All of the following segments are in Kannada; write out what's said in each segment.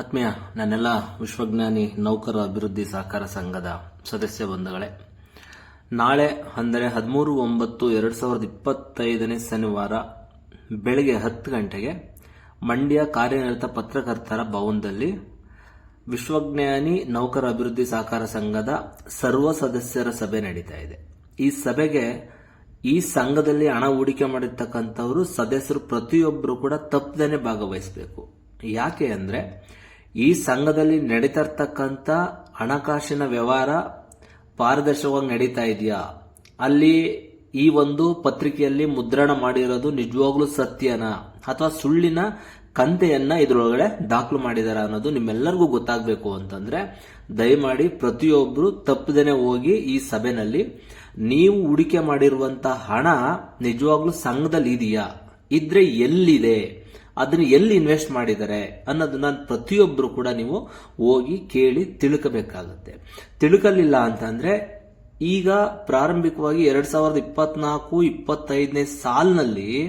ಆತ್ಮೀಯ, ನನ್ನೆಲ್ಲ ವಿಶ್ವಜ್ಞಾನಿ ನೌಕರ ಅಭಿವೃದ್ಧಿ ಸಹಕಾರ ಸಂಘದ ಸದಸ್ಯ ಬಂಧುಗಳೇ. ನಾಳೆ ಅಂದರೆ ಹದಿಮೂರು ಒಂಬತ್ತು ಎರಡು ಸಾವಿರದ ಇಪ್ಪತ್ತೈದನೇ ಶನಿವಾರ ಬೆಳಗ್ಗೆ ಹತ್ತು ಗಂಟೆಗೆ ಮಂಡ್ಯ ಕಾರ್ಯನಿರತ ಪತ್ರಕರ್ತರ ಭವನದಲ್ಲಿ ವಿಶ್ವಜ್ಞಾನಿ ನೌಕರ ಅಭಿವೃದ್ಧಿ ಸಹಕಾರ ಸಂಘದ ಸರ್ವ ಸದಸ್ಯರ ಸಭೆ ನಡೀತಾ ಇದೆ. ಈ ಸಭೆಗೆ ಈ ಸಂಘದಲ್ಲಿ ಹಣ ಹೂಡಿಕೆ ಮಾಡಿರ್ತಕ್ಕಂಥವರು ಸದಸ್ಯರು ಪ್ರತಿಯೊಬ್ಬರು ಕೂಡ ತಪ್ಪದೇನೆ ಭಾಗವಹಿಸಬೇಕು. ಯಾಕೆ ಅಂದ್ರೆ ಈ ಸಂಘದಲ್ಲಿ ನಡೀತಾ ಇರ್ತಕ್ಕಂಥ ಹಣಕಾಸಿನ ವ್ಯವಹಾರ ಪಾರದರ್ಶಕವಾಗಿ ನಡೀತಾ ಇದೆಯಾ? ಅಲ್ಲಿ ಈ ಒಂದು ಪತ್ರಿಕೆಯಲ್ಲಿ ಮುದ್ರಣ ಮಾಡಿರೋದು ನಿಜವಾಗ್ಲೂ ಸತ್ಯನ? ಅಥವಾ ಸುಳ್ಳಿನ ಕಂತೆಯನ್ನ ಇದರೊಳಗಡೆ ದಾಖಲು ಮಾಡಿದಾರ ಅನ್ನೋದು ನಿಮ್ಮೆಲ್ಲರಿಗೂ ಗೊತ್ತಾಗಬೇಕು ಅಂತಂದ್ರೆ, ದಯಮಾಡಿ ಪ್ರತಿಯೊಬ್ಬರು ತಪ್ಪದೇನೆ ಹೋಗಿ ಈ ಸಭೆನಲ್ಲಿ ನೀವು ಹೂಡಿಕೆ ಮಾಡಿರುವಂತಹ ಹಣ ನಿಜವಾಗ್ಲೂ ಸಂಘದಲ್ಲಿ ಇದೆಯಾ? ಇದ್ರೆ ಎಲ್ಲಿದೆ? ಅದನ್ನ ಎಲ್ಲಿ ಇನ್ವೆಸ್ಟ್ ಮಾಡಿದ್ದಾರೆ ಅನ್ನೋದನ್ನ ಪ್ರತಿಯೊಬ್ಬರು ಕೂಡ ನೀವು ಹೋಗಿ ಕೇಳಿ ತಿಳ್ಕಬೇಕಾಗತ್ತೆ. ತಿಳ್ಕಲಿಲ್ಲ ಅಂತಂದ್ರೆ ಈಗ ಪ್ರಾರಂಭಿಕವಾಗಿ ಎರಡ್ ಸಾವಿರದ ಇಪ್ಪತ್ನಾಲ್ಕು, ಇಪ್ಪತ್ತೈದನೇ ಸಾಲಿನಲ್ಲಿ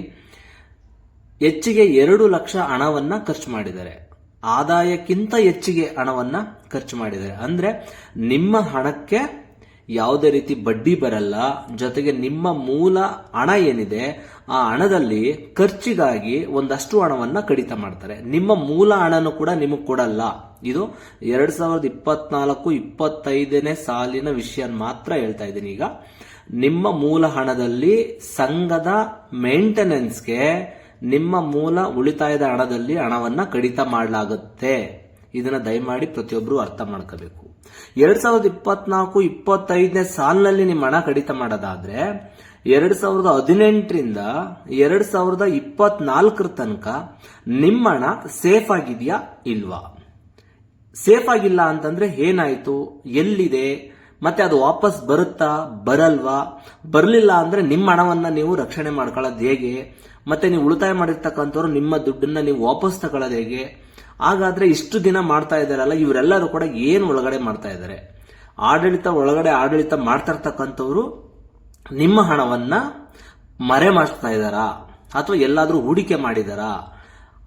ಹೆಚ್ಚಿಗೆ ಎರಡು ಲಕ್ಷ ಹಣವನ್ನ ಖರ್ಚು ಮಾಡಿದ್ದಾರೆ. ಆದಾಯಕ್ಕಿಂತ ಹೆಚ್ಚಿಗೆ ಹಣವನ್ನ ಖರ್ಚು ಮಾಡಿದ್ದಾರೆ. ಅಂದ್ರೆ ನಿಮ್ಮ ಹಣಕ್ಕೆ ಯಾವುದೇ ರೀತಿ ಬಡ್ಡಿ ಬರಲ್ಲ, ಜೊತೆಗೆ ನಿಮ್ಮ ಮೂಲ ಹಣ ಏನಿದೆ, ಆ ಹಣದಲ್ಲಿ ಖರ್ಚಿಗಾಗಿ ಒಂದಷ್ಟು ಹಣವನ್ನ ಕಡಿತ ಮಾಡ್ತಾರೆ. ನಿಮ್ಮ ಮೂಲ ಹಣನು ಕೂಡ ನಿಮಗೆ ಕೊಡಲ್ಲ. ಇದು ಎರಡ್ ಸಾವಿರದ ಇಪ್ಪತ್ನಾಲ್ಕು, ಇಪ್ಪತ್ತೈದನೇ ಸಾಲಿನ ವಿಷಯ ಮಾತ್ರ ಹೇಳ್ತಾ ಇದ್ದೀನಿ. ಈಗ ನಿಮ್ಮ ಮೂಲ ಹಣದಲ್ಲಿ ಸಂಘದ ಮೇಂಟೆನೆನ್ಸ್ಗೆ ನಿಮ್ಮ ಮೂಲ ಉಳಿತಾಯದ ಹಣದಲ್ಲಿ ಹಣವನ್ನ ಕಡಿತ ಮಾಡಲಾಗುತ್ತೆ. ಇದನ್ನ ದಯಮಾಡಿ ಪ್ರತಿಯೊಬ್ಬರು ಅರ್ಥ ಮಾಡ್ಕೋಬೇಕು. ಎರಡ್ ಸಾವಿರದ ಇಪ್ಪತ್ನಾಲ್ಕು, ಇಪ್ಪತ್ತೈದನೇ ಸಾಲಿನಲ್ಲಿ ನಿಮ್ಮ ಹಣ ಕಡಿತ ಮಾಡೋದಾದ್ರೆ, ಎರಡ್ ಸಾವಿರದ ಹದಿನೆಂಟರಿಂದ ಎರಡ್ ಸಾವಿರದ ಇಪ್ಪತ್ನಾಲ್ಕರ ತನಕ ನಿಮ್ಮ ಹಣ ಸೇಫ್ ಆಗಿದೆಯಾ ಇಲ್ವಾ? ಸೇಫ್ ಆಗಿಲ್ಲ ಅಂತಂದ್ರೆ ಏನಾಯ್ತು? ಎಲ್ಲಿದೆ? ಮತ್ತೆ ಅದು ವಾಪಸ್ ಬರುತ್ತಾ? ಬರಲ್ವಾ? ಬರಲಿಲ್ಲ ಅಂದ್ರೆ ನಿಮ್ಮ ಹಣವನ್ನ ನೀವು ರಕ್ಷಣೆ ಮಾಡ್ಕೊಳ್ಳೋದು ಹೇಗೆ? ಮತ್ತೆ ನೀವು ಉಳಿತಾಯ ಮಾಡಿರ್ತಕ್ಕಂಥವ್ರು ನಿಮ್ಮ ದುಡ್ಡನ್ನ ನೀವು ವಾಪಸ್ ತಗೊಳ್ಳೋದು ಹೇಗೆ? ಹಾಗಾದ್ರೆ ಇಷ್ಟು ದಿನ ಮಾಡ್ತಾ ಇದ್ದಾರಲ್ಲ, ಇವರೆಲ್ಲರೂ ಕೂಡ ಏನು ಒಳಗಡೆ ಮಾಡ್ತಾ ಇದ್ದಾರೆ? ಆಡಳಿತ ಒಳಗಡೆ ಆಡಳಿತ ಮಾಡ್ತಾ ಇರ್ತಕ್ಕಂಥವ್ರು ನಿಮ್ಮ ಹಣವನ್ನ ಮರೆ ಮಾಡ್ತಾ ಇದ್ದಾರಾ? ಅಥವಾ ಎಲ್ಲಾದ್ರೂ ಹೂಡಿಕೆ ಮಾಡಿದಾರಾ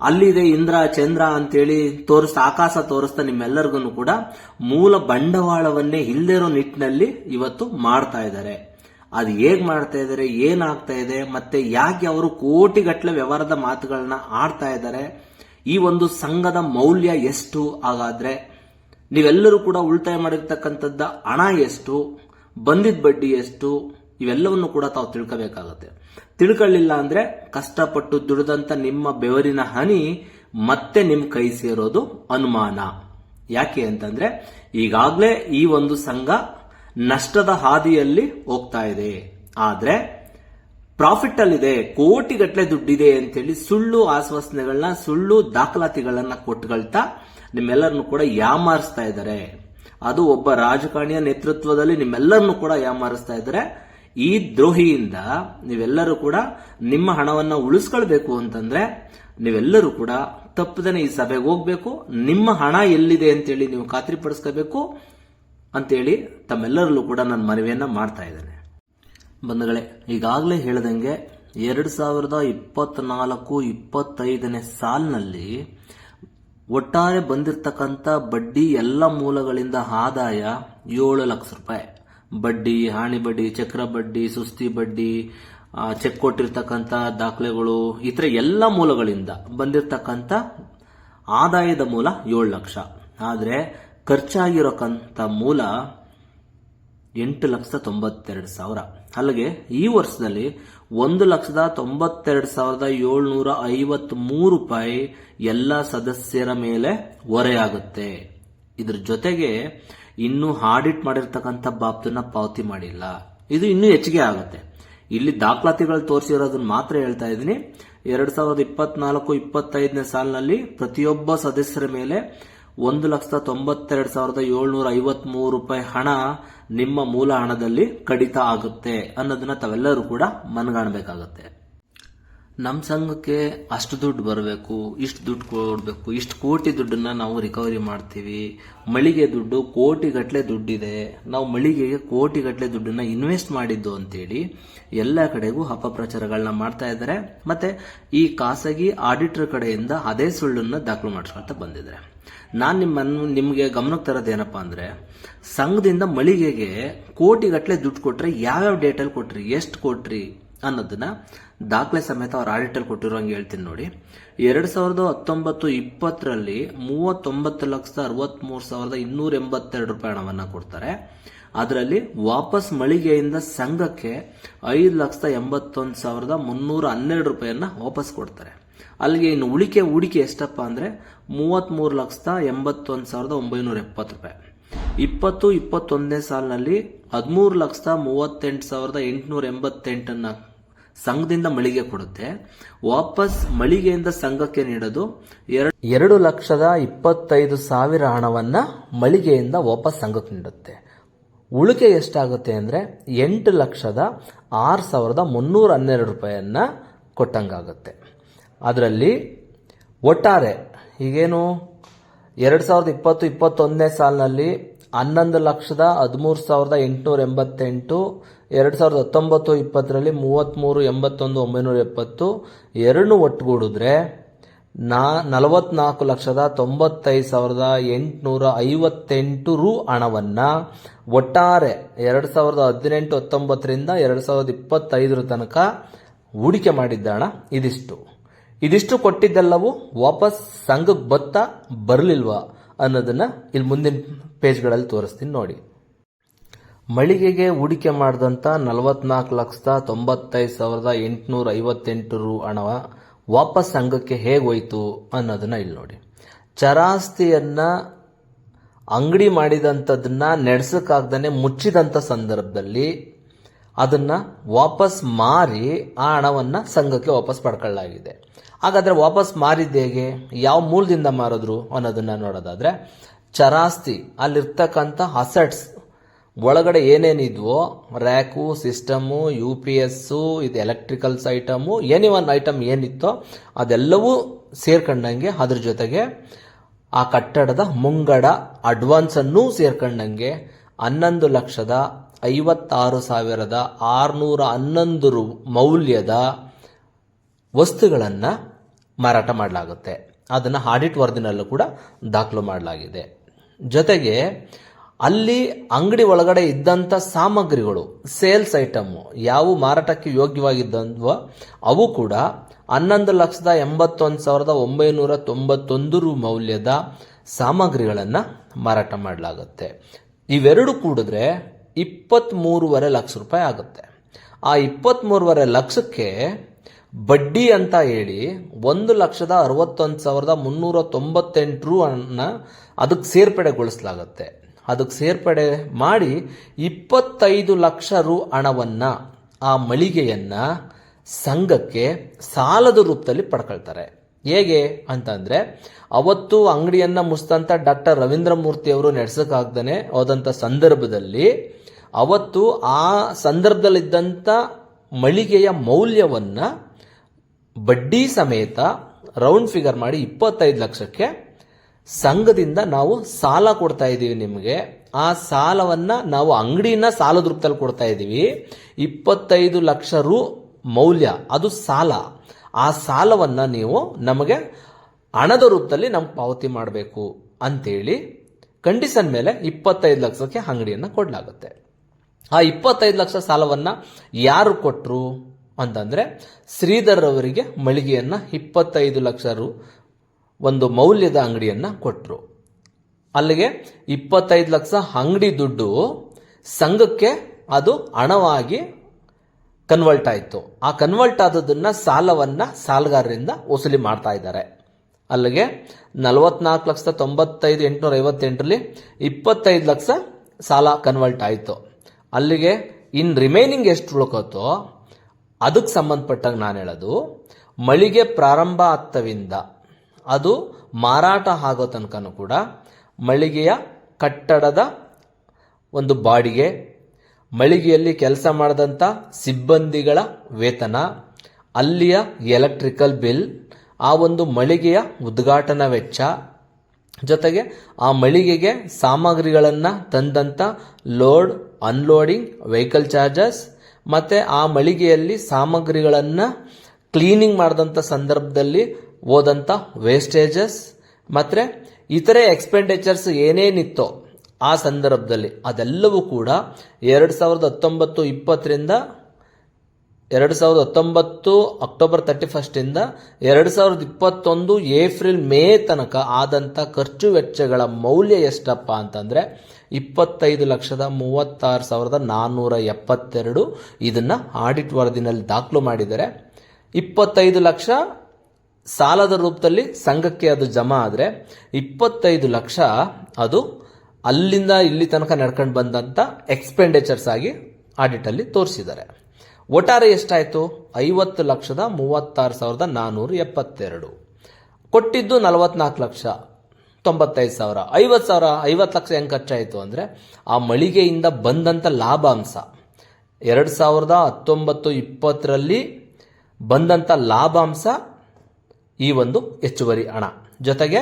ಅಲ್ಲಿದೆ ಇಂದ್ರ ಚಂದ್ರ ಅಂತೇಳಿ ತೋರಿಸ್ತಾ, ಆಕಾಶ ತೋರಿಸ್ತಾ ನಿಮ್ಮೆಲ್ಲರಿಗೂ ಕೂಡ ಮೂಲ ಬಂಡವಾಳವನ್ನೇ ಇಲ್ಲದಿರೋ ನಿಟ್ಟಿನಲ್ಲಿ ಇವತ್ತು ಮಾಡ್ತಾ ಇದ್ದಾರೆ. ಅದು ಹೇಗ್ ಮಾಡ್ತಾ ಇದ್ದಾರೆ, ಏನಾಗ್ತಾ ಇದೆ, ಮತ್ತೆ ಯಾಕೆ ಅವರು ಕೋಟಿಗಟ್ಟಲೆ ವ್ಯವಹಾರದ ಮಾತುಗಳನ್ನ ಆಡ್ತಾ ಇದ್ದಾರೆ? ಈ ಒಂದು ಸಂಘದ ಮೌಲ್ಯ ಎಷ್ಟು? ಹಾಗಾದ್ರೆ ನೀವೆಲ್ಲರೂ ಕೂಡ ಉಳಿತಾಯ ಮಾಡಿರ್ತಕ್ಕಂಥದ್ದ ಹಣ ಎಷ್ಟು? ಬಂದಿದ್ದ ಬಡ್ಡಿ ಎಷ್ಟು? ಇವೆಲ್ಲವನ್ನು ಕೂಡ ತಾವು ತಿಳ್ಕೋಬೇಕಾಗತ್ತೆ. ತಿಳ್ಕೊಳ್ಳಿಲ್ಲ ಅಂದ್ರೆ ಕಷ್ಟಪಟ್ಟು ದುಡಿದಂತ ನಿಮ್ಮ ಬೆವರಿನ ಹನಿ ಮತ್ತೆ ನಿಮ್ ಕೈ ಸೇರೋದು ಅನುಮಾನ. ಯಾಕೆ ಅಂತಂದ್ರೆ ಈಗಾಗಲೇ ಈ ಒಂದು ಸಂಘ ನಷ್ಟದ ಹಾದಿಯಲ್ಲಿ ಹೋಗ್ತಾ ಇದೆ. ಆದ್ರೆ ಪ್ರಾಫಿಟ್ ಅಲ್ಲಿದೆ ಕೋಟಿಗಟ್ಟಲೆ ದುಡ್ಡಿದೆ ಅಂತೇಳಿ ಸುಳ್ಳು ಆಶ್ವಾಸನೆಗಳನ್ನ ಸುಳ್ಳು ದಾಖಲಾತಿಗಳನ್ನ ಕೊಟ್ಕೊಳ್ತಾ ನಿಮ್ಮೆಲ್ಲರನ್ನು ಕೂಡ ಯಾಮಾರಿಸ್ತಾ ಇದ್ದಾರೆ. ಅದು ಒಬ್ಬ ರಾಜಕಾರಣಿಯ ನೇತೃತ್ವದಲ್ಲಿ ನಿಮ್ಮೆಲ್ಲರನ್ನು ಕೂಡ ಯಾಮಾರಿಸ್ತಾ ಇದ್ದಾರೆ. ಈ ದ್ರೋಹಿಯಿಂದ ನೀವೆಲ್ಲರೂ ಕೂಡ ನಿಮ್ಮ ಹಣವನ್ನ ಉಳಿಸ್ಕೊಳ್ಬೇಕು ಅಂತಂದ್ರೆ ನೀವೆಲ್ಲರೂ ಕೂಡ ತಪ್ಪದನೆ ಈ ಸಭೆಗೆ ಹೋಗ್ಬೇಕು. ನಿಮ್ಮ ಹಣ ಎಲ್ಲಿದೆ ಅಂತೇಳಿ ನೀವು ಖಾತ್ರಿಪಡಿಸ್ಕೋಬೇಕು ಅಂತೇಳಿ ತಮ್ಮೆಲ್ಲರಲ್ಲೂ ಕೂಡ ನಾನು ಮನವಿಯನ್ನ ಮಾಡ್ತಾ ಇದ್ದೇನೆ. ಬಂಧುಗಳೇ, ಈಗಾಗಲೇ ಹೇಳಿದಂಗೆ ಎರಡು ಸಾವಿರದ ಇಪ್ಪತ್ನಾಲ್ಕು ಇಪ್ಪತ್ತೈದನೇ ಸಾಲಿನಲ್ಲಿ ಒಟ್ಟಾರೆ ಬಂದಿರತಕ್ಕಂಥ ಬಡ್ಡಿ ಎಲ್ಲ ಮೂಲಗಳಿಂದ ಆದಾಯ ಏಳು ಲಕ್ಷ ರೂಪಾಯಿ. ಬಡ್ಡಿ, ಹಾಣಿ ಬಡ್ಡಿ, ಚಕ್ರ ಬಡ್ಡಿ, ಸುಸ್ತಿ ಬಡ್ಡಿ ಚೆಕ್ ಕೊಟ್ಟಿರ್ತಕ್ಕಂಥ ದಾಖಲೆಗಳು ಈ ಥರ ಎಲ್ಲ ಮೂಲಗಳಿಂದ ಬಂದಿರತಕ್ಕಂಥ ಆದಾಯದ ಮೂಲ ಏಳು ಲಕ್ಷ. ಆದರೆ ಖರ್ಚಾಗಿರೋಕಂತ ಮೂಲ ಎಂಟು ಲಕ್ಷದ ತೊಂಬತ್ತೆರಡು ಸಾವಿರ. ಅಲ್ಲಿಗೆ ಈ ವರ್ಷದಲ್ಲಿ ಒಂದು ಲಕ್ಷದ ತೊಂಬತ್ತೆರಡು ಸಾವಿರದ ಏಳ್ನೂರ ಐವತ್ ಮೂರು ರೂಪಾಯಿ ಎಲ್ಲ ಸದಸ್ಯರ ಮೇಲೆ ಹೊರೆಯಾಗುತ್ತೆ. ಇದ್ರ ಜೊತೆಗೆ ಇನ್ನು ಆಡಿಟ್ ಮಾಡಿರ್ತಕ್ಕಂಥ ಬಾಬ್ತನ್ನ ಪಾವತಿ ಮಾಡಿಲ್ಲ. ಇದು ಇನ್ನೂ ಹೆಚ್ಚಿಗೆ ಆಗುತ್ತೆ. ಇಲ್ಲಿ ದಾಖಲಾತಿಗಳು ತೋರಿಸಿರೋದನ್ನ ಮಾತ್ರ ಹೇಳ್ತಾ ಇದ್ದೀನಿ. ಎರಡ್ ಸಾವಿರದ ಇಪ್ಪತ್ನಾಲ್ಕು, ಇಪ್ಪತ್ತೈದನೇ ಸಾಲಿನಲ್ಲಿ ಪ್ರತಿಯೊಬ್ಬ ಸದಸ್ಯರ ಮೇಲೆ ಒಂದು ಲಕ್ಷದ ತೊಂಬತ್ತೆರಡು ಸಾವಿರದ ಏಳ್ನೂರ ಐವತ್ ಮೂರು ರೂಪಾಯಿ ಹಣ ನಿಮ್ಮ ಮೂಲ ಹಣದಲ್ಲಿ ಕಡಿತ ಆಗುತ್ತೆ ಅನ್ನೋದನ್ನ ತಾವೆಲ್ಲರೂ ಕೂಡ ಮನಗಾಣಬೇಕಾಗತ್ತೆ. ನಮ್ಮ ಸಂಘಕ್ಕೆ ಅಷ್ಟು ದುಡ್ಡು ಬರಬೇಕು, ಇಷ್ಟು ದುಡ್ಡು ಕೊಡಬೇಕು, ಇಷ್ಟು ಕೋಟಿ ದುಡ್ಡನ್ನು ನಾವು ರಿಕವರಿ ಮಾಡ್ತೀವಿ. ಮಳಿಗೆ ದುಡ್ಡು ಕೋಟಿಗಟ್ಟಲೆ ದುಡ್ಡಿದೆ. ನಾವು ಮಳಿಗೆಗೆ ಕೋಟಿಗಟ್ಟಲೆ ದುಡ್ಡನ್ನು ಇನ್ವೆಸ್ಟ್ ಮಾಡಿದ್ದು ಅಂತೇಳಿ ಎಲ್ಲ ಕಡೆಗೂ ಅಪಪ್ರಚಾರಗಳನ್ನ ಮಾಡ್ತಾ ಇದ್ದಾರೆ. ಮತ್ತೆ ಈ ಖಾಸಗಿ ಆಡಿಟರ್ ಕಡೆಯಿಂದ ಅದೇ ಸುಳ್ಳನ್ನು ದಾಖಲು ಮಾಡಿಸ್ಕೊಳ್ತಾ ಬಂದಿದ್ದಾರೆ. ನಾನು ನಿಮ್ಮನ್ನು, ನಿಮಗೆ ಗಮನಕ್ಕೆ ತರೋದು ಏನಪ್ಪಾ ಅಂದರೆ, ಸಂಘದಿಂದ ಮಳಿಗೆಗೆ ಕೋಟಿಗಟ್ಟಲೆ ದುಡ್ಡು ಕೊಟ್ಟರೆ ಯಾವ್ಯಾವ ಡೇಟಲ್ಲಿ ಕೊಟ್ರಿ, ಎಷ್ಟು ಕೊಟ್ರಿ ಅನ್ನೋದನ್ನ ದಾಖಲೆ ಸಮೇತ ಅವ್ರ ಕೊಟ್ಟಿರೋ ಕೊಟ್ಟಿರೋಂಗೆ ಹೇಳ್ತೀನಿ ನೋಡಿ. ಎರಡು ಸಾವಿರದ ಹತ್ತೊಂಬತ್ತು ಇಪ್ಪತ್ತರಲ್ಲಿ ಮೂವತ್ತೊಂಬತ್ತು ಲಕ್ಷದ ಅರವತ್ಮೂರು ಸಾವಿರದ ಇನ್ನೂರ ಎಂಬತ್ತೆರಡು ರೂಪಾಯಿ ಹಣವನ್ನು ಕೊಡ್ತಾರೆ. ಅದರಲ್ಲಿ ವಾಪಸ್ ಮಳಿಗೆಯಿಂದ ಸಂಘಕ್ಕೆ ಐದು ಲಕ್ಷದ ಎಂಬತ್ತೊಂದು ಸಾವಿರದ ಮುನ್ನೂರ ಹನ್ನೆರಡು ರೂಪಾಯಿಯನ್ನ ವಾಪಸ್ ಕೊಡ್ತಾರೆ. ಅಲ್ಲಿಗೆ ಇನ್ನು ಉಳಿಕೆ, ಹೂಡಿಕೆ ಎಷ್ಟಪ್ಪ ಅಂದ್ರೆ ಮೂವತ್ತ್ಮೂರು ಲಕ್ಷದ ಎಂಬತ್ತೊಂದು ಸಾವಿರದ ಒಂಬೈನೂರ ಎಪ್ಪತ್ತು ರೂಪಾಯಿ. ಇಪ್ಪತ್ತು, ಇಪ್ಪತ್ತೊಂದನೇ ಸಾಲಿನಲ್ಲಿ ಹದಿಮೂರು ಲಕ್ಷದ ಮೂವತ್ತೆಂಟು ಸಾವಿರದ ಎಂಟುನೂರ ಎಂಬತ್ತೆಂಟನ್ನ ಸಂಘದಿಂದ ಮಳಿಗೆ ಕೊಡುತ್ತೆ. ವಾಪಸ್ ಮಳಿಗೆಯಿಂದ ಸಂಘಕ್ಕೆ ನೀಡೋದು ಎರಡು ಎರಡು ಲಕ್ಷದ ಇಪ್ಪತ್ತೈದು ಸಾವಿರ ಹಣವನ್ನ ಮಳಿಗೆಯಿಂದ ವಾಪಸ್ ಸಂಘಕ್ಕೆ ನೀಡುತ್ತೆ. ಉಳಿಕೆ ಎಷ್ಟಾಗುತ್ತೆ ಅಂದ್ರೆ ಎಂಟು ಲಕ್ಷದ ಆರು ಸಾವಿರದ ಮುನ್ನೂರ ಹನ್ನೆರಡು ರೂಪಾಯಿಯನ್ನ ಕೊಟ್ಟಂಗಾಗುತ್ತೆ. ಅದರಲ್ಲಿ ಒಟ್ಟಾರೆ ಈಗೇನು ಎರಡು ಸಾವಿರದ ಇಪ್ಪತ್ತು, ಇಪ್ಪತ್ತೊಂದನೇ ಸಾಲಿನಲ್ಲಿ ಹನ್ನೊಂದು ಲಕ್ಷದ ಹದಿಮೂರು ಸಾವಿರದ ಎಂಟುನೂರ ಎಂಬತ್ತೆಂಟು ಎರಡು ಸಾವಿರದ ಹತ್ತೊಂಬತ್ತು, ಇಪ್ಪತ್ತರಲ್ಲಿ ಮೂವತ್ತ್ಮೂರು ಎಂಬತ್ತೊಂದು, ಒಂಬೈನೂರ ಎಪ್ಪತ್ತು. ಎರಡನ್ನೂ ಒಟ್ಟುಗೂಡಿದ್ರೆ ನಾ, ನಲವತ್ನಾಲ್ಕು ಲಕ್ಷದ ತೊಂಬತ್ತೈದು ಸಾವಿರದ ಎಂಟುನೂರ ಐವತ್ತೆಂಟು ರು ಹಣವನ್ನ ಒಟ್ಟಾರೆ ಎರಡು ಸಾವಿರದ ಹದಿನೆಂಟು, ಹತ್ತೊಂಬತ್ತರಿಂದ ಎರಡು ಸಾವಿರದ ಇಪ್ಪತ್ತೈದರ ತನಕ ಹೂಡಿಕೆ ಮಾಡಿದ್ದ ಇದಿಷ್ಟು. ಇದಿಷ್ಟು ಕೊಟ್ಟಿದ್ದೆಲ್ಲವೂ ವಾಪಸ್ ಸಂಘಕ್ಕೆ ಬತ್ತಾ ಬರಲಿಲ್ವಾ ಅನ್ನೋದನ್ನ ಇಲ್ಲಿ ಮುಂದಿನ ಪೇಜ್ಗಳಲ್ಲಿ ತೋರಿಸ್ತೀನಿ ನೋಡಿ. ಮಳಿಗೆಗೆ ಹೂಡಿಕೆ ಮಾಡಿದಂಥ ನಲವತ್ನಾಲ್ಕು ಲಕ್ಷದ ತೊಂಬತ್ತೈದು ಸಾವಿರದ ಎಂಟುನೂರ ಐವತ್ತೆಂಟು ರು ಹಣ ವಾಪಸ್ ಸಂಘಕ್ಕೆ ಹೇಗೆ ಹೋಯಿತು ಅನ್ನೋದನ್ನ ಇಲ್ಲಿ ನೋಡಿ. ಚರಾಸ್ತಿಯನ್ನ ಅಂಗಡಿ ಮಾಡಿದಂಥದ್ದನ್ನು ನಡೆಸೋಕ್ಕಾಗ್ದೇ ಮುಚ್ಚಿದಂಥ ಸಂದರ್ಭದಲ್ಲಿ ಅದನ್ನ ವಾಪಸ್ ಮಾರಿ ಆ ಹಣವನ್ನ ಸಂಘಕ್ಕೆ ವಾಪಸ್ ಪಡ್ಕೊಳ್ಳಲಾಗಿದೆ. ಹಾಗಾದ್ರೆ ವಾಪಸ್ ಮಾರಿದ್ದು ಹೇಗೆ? ಯಾವ ಮೂಲದಿಂದ ಮಾರಿದ್ರು ಅನ್ನೋದನ್ನ ನೋಡೋದಾದ್ರೆ, ಚರಾಸ್ತಿ ಅಲ್ಲಿರ್ತಕ್ಕಂಥ ಅಸೆಟ್ಸ್ ಒಳಗಡೆ ಏನೇನಿದ್ವೋ, rack, system, U P S, ಇದು electricals item any one item ಏನಿತ್ತೋ, ಅದೆಲ್ಲವೂ ಸೇರ್ಕೊಂಡಂಗೆ ಅದ್ರ ಜೊತೆಗೆ ಆ ಕಟ್ಟಡದ ಮುಂಗಡ ಅಡ್ವಾನ್ಸ್ ಅನ್ನೂ ಸೇರ್ಕೊಂಡಂಗೆ ಹನ್ನೊಂದು ಲಕ್ಷದ ಐವತ್ತಾರು ಸಾವಿರದ ಆರುನೂರ ಹನ್ನೊಂದು ರು ಮೌಲ್ಯದ ವಸ್ತುಗಳನ್ನು ಮಾರಾಟ ಮಾಡಲಾಗುತ್ತೆ. ಅದನ್ನು ಆಡಿಟ್ ವರದಿನಲ್ಲೂ ಕೂಡ ದಾಖಲು ಮಾಡಲಾಗಿದೆ. ಜೊತೆಗೆ ಅಲ್ಲಿ ಅಂಗಡಿ ಒಳಗಡೆ ಇದ್ದಂಥ ಸಾಮಗ್ರಿಗಳು, ಸೇಲ್ಸ್ ಐಟಮ್, ಯಾವ ಮಾರಾಟಕ್ಕೆ ಯೋಗ್ಯವಾಗಿದ್ದವ ಅವು ಕೂಡ ಹನ್ನೊಂದು ಲಕ್ಷದ ಎಂಬತ್ತೊಂದು ಸಾವಿರದ ಒಂಬೈನೂರ ತೊಂಬತ್ತೊಂದು ರು ಮೌಲ್ಯದ ಸಾಮಗ್ರಿಗಳನ್ನು ಮಾರಾಟ ಮಾಡಲಾಗುತ್ತೆ. ಇವೆರಡು ಕೂಡಿದ್ರೆ ಇಪ್ಪತ್ತ್ಮೂರುವರೆ ಲಕ್ಷ ರೂಪಾಯಿ ಆಗುತ್ತೆ. ಆ ಇಪ್ಪತ್ತ್ಮೂರುವರೆ ಲಕ್ಷಕ್ಕೆ ಬಡ್ಡಿ ಅಂತ ಹೇಳಿ ಒಂದು ಲಕ್ಷದ ಅರವತ್ತೊಂದು ಸಾವಿರದ ಮುನ್ನೂರ ತೊಂಬತ್ತೆಂಟು ರು ಅನ್ನ ಅದಕ್ಕೆ ಸೇರ್ಪಡೆಗೊಳಿಸಲಾಗುತ್ತೆ. ಅದಕ್ಕೆ ಸೇರ್ಪಡೆ ಮಾಡಿ ಇಪ್ಪತ್ತೈದು ಲಕ್ಷ ರು ಹಣವನ್ನ ಆ ಮಳಿಗೆಯನ್ನು ಸಂಘಕ್ಕೆ ಸಾಲದ ರೂಪದಲ್ಲಿ ಪಡ್ಕೊಳ್ತಾರೆ. ಹೇಗೆ ಅಂತಂದ್ರೆ, ಅವತ್ತು ಅಂಗಡಿಯನ್ನ ಮುಸ್ತಂತ ಡಾಕ್ಟರ್ ರವೀಂದ್ರ ಮೂರ್ತಿ ಅವರು ನಡೆಸಕ್ಕಾಗ್ದೇ ಹೋದಂತ ಸಂದರ್ಭದಲ್ಲಿ ಅವತ್ತು ಆ ಸಂದರ್ಭದಲ್ಲಿದ್ದಂಥ ಮಳಿಗೆಯ ಮೌಲ್ಯವನ್ನ ಬಡ್ಡಿ ಸಮೇತ ರೌಂಡ್ ಫಿಗರ್ ಮಾಡಿ ಇಪ್ಪತ್ತೈದು ಲಕ್ಷಕ್ಕೆ ಸಂಘದಿಂದ ನಾವು ಸಾಲ ಕೊಡ್ತಾ ಇದ್ದೀವಿ ನಿಮಗೆ. ಆ ಸಾಲವನ್ನ ನಾವು ಅಂಗಡಿನ ಸಾಲದ ರೂಪದಲ್ಲಿ ಕೊಡ್ತಾ ಇದ್ದೀವಿ. ಇಪ್ಪತ್ತೈದು ಲಕ್ಷ ರು ಮೌಲ್ಯ, ಅದು ಸಾಲ. ಆ ಸಾಲವನ್ನ ನೀವು ನಮಗೆ ಹಣದ ರೂಪದಲ್ಲಿ ನಮ್ಗೆ ಪಾವತಿ ಮಾಡಬೇಕು ಅಂತೇಳಿ ಕಂಡೀಷನ್ ಮೇಲೆ ಇಪ್ಪತ್ತೈದು ಲಕ್ಷಕ್ಕೆ ಅಂಗಡಿಯನ್ನ ಕೊಡಲಾಗುತ್ತೆ. ಆ ಇಪ್ಪತ್ತೈದು ಲಕ್ಷ ಸಾಲವನ್ನ ಯಾರು ಕೊಟ್ಟರು ಅಂತಂದ್ರೆ ಶ್ರೀಧರ್ ಅವರಿಗೆ ಮಳಿಗೆಯನ್ನ ಇಪ್ಪತ್ತೈದು ಲಕ್ಷ ರು ಒಂದು ಮೌಲ್ಯದ ಅಂಗಡಿಯನ್ನ ಕೊಟ್ಟರು ಅಲ್ಲಿಗೆ ಇಪ್ಪತ್ತೈದು ಲಕ್ಷ ಅಂಗಡಿ ದುಡ್ಡು ಸಂಘಕ್ಕೆ ಅದು ಹಣವಾಗಿ ಕನ್ವರ್ಟ್ ಆಯಿತು. ಆ ಕನ್ವರ್ಟ್ ಆದದನ್ನ ಸಾಲವನ್ನ ಸಾಲಗಾರರಿಂದ ವಸೂಲಿ ಮಾಡ್ತಾ ಇದ್ದಾರೆ. ಅಲ್ಲಿಗೆ ನಲವತ್ನಾಲ್ಕು ಲಕ್ಷದ ತೊಂಬತ್ತೈದು ಎಂಟುನೂರ ಐವತ್ತೆಂಟರಲ್ಲಿ ಇಪ್ಪತ್ತೈದು ಲಕ್ಷ ಸಾಲ ಕನ್ವರ್ಟ್ ಆಯಿತು. ಅಲ್ಲಿಗೆ ಇನ್ ರಿಮೈನಿಂಗ್ ಎಷ್ಟು ಉಳ್ಕೋತೋ ಅದಕ್ಕೆ ಸಂಬಂಧಪಟ್ಟಾಗ ನಾನು ಹೇಳೋದು, ಮಳಿಗೆ ಪ್ರಾರಂಭ ಆಗ್ತವಿಂದ ಅದು ಮಾರಾಟ ಆಗೋ ತನಕನೂ ಕೂಡ ಮಳಿಗೆಯ ಕಟ್ಟಡದ ಒಂದು ಬಾಡಿಗೆ, ಮಳಿಗೆಯಲ್ಲಿ ಕೆಲಸ ಮಾಡಿದಂಥ ಸಿಬ್ಬಂದಿಗಳ ವೇತನ, ಅಲ್ಲಿಯ ಎಲೆಕ್ಟ್ರಿಕಲ್ ಬಿಲ್, ಆ ಒಂದು ಮಳಿಗೆಯ ಉದ್ಘಾಟನಾ ವೆಚ್ಚ, ಜೊತೆಗೆ ಆ ಮಳಿಗೆಗೆ ಸಾಮಗ್ರಿಗಳನ್ನು ತಂದಂಥ ಲೋಡ್, ಅನ್ಲೋಡಿಂಗ್, ವೆಹಿಕಲ್ ಚಾರ್ಜಸ್, ಮತ್ತೆ ಆ ಮಳಿಗೆಯಲ್ಲಿ ಸಾಮಗ್ರಿಗಳನ್ನು ಕ್ಲೀನಿಂಗ್ ಮಾಡಿದಂಥ ಸಂದರ್ಭದಲ್ಲಿ ಹೋದಂಥ ವೇಸ್ಟೇಜಸ್ ಮತ್ತೆ ಇತರೆ ಎಕ್ಸ್ಪೆಂಡಿಚರ್ಸ್ ಏನೇನಿತ್ತೋ ಆ ಸಂದರ್ಭದಲ್ಲಿ ಅದೆಲ್ಲವೂ ಕೂಡ ಎರಡು ಸಾವಿರದ ಹತ್ತೊಂಬತ್ತು ಇಪ್ಪತ್ತರಿಂದ, ಎರಡು ಸಾವಿರದ ಹತ್ತೊಂಬತ್ತು ಅಕ್ಟೋಬರ್ ತರ್ಟಿ ಫಸ್ಟಿಂದ ಎರಡು ಸಾವಿರದ ಇಪ್ಪತ್ತೊಂದು ಏಪ್ರಿಲ್ ಮೇ ತನಕ ಆದಂಥ ಖರ್ಚು ವೆಚ್ಚಗಳ ಮೌಲ್ಯ ಎಷ್ಟಪ್ಪ ಅಂತಂದರೆ ಇಪ್ಪತ್ತೈದು ಲಕ್ಷದ ಮೂವತ್ತಾರು ಸಾವಿರದ ನಾನ್ನೂರ ಎಪ್ಪತ್ತೆರಡು ಇದನ್ನು ಆಡಿಟ್ ವರದಿನಲ್ಲಿ ದಾಖಲು ಮಾಡಿದ್ದಾರೆ ಇಪ್ಪತ್ತೈದು ಲಕ್ಷ ಸಾಲದ ರೂಪದಲ್ಲಿ ಸಂಘಕ್ಕೆ ಅದು ಜಮಾ ಆದರೆ ಇಪ್ಪತ್ತೈದು ಲಕ್ಷ ಅದು ಅಲ್ಲಿಂದ ಇಲ್ಲಿ ತನಕ ನಡ್ಕೊಂಡು ಬಂದಂಥ ಎಕ್ಸ್ಪೆಂಡಿಚರ್ಸ್ ಆಗಿ ಆಡಿಟಲ್ಲಿ ತೋರಿಸಿದ್ದಾರೆ. ಒಟ್ಟಾರೆ ಎಷ್ಟಾಯಿತು? ಐವತ್ತು ಲಕ್ಷದ ಮೂವತ್ತಾರು ಸಾವಿರದ ನಾನ್ನೂರ ಎಪ್ಪತ್ತೆರಡು. ಕೊಟ್ಟಿದ್ದು ನಲವತ್ನಾಲ್ಕು ಲಕ್ಷ ತೊಂಬತ್ತೈದು ಸಾವಿರ. ಐವತ್ತು ಸಾವಿರ, ಐವತ್ತು ಲಕ್ಷ ಹೆಂಗೆ ಖರ್ಚಾಯಿತು ಅಂದರೆ ಆ ಮಳಿಗೆಯಿಂದ ಬಂದಂಥ ಲಾಭಾಂಶ. ಎರಡು ಸಾವಿರದ ಹತ್ತೊಂಬತ್ತು ಇಪ್ಪತ್ತರಲ್ಲಿ ಬಂದಂಥ ಲಾಭಾಂಶ ಈ ಒಂದು ಹೆಚ್ಚುವರಿ ಹಣ. ಜೊತೆಗೆ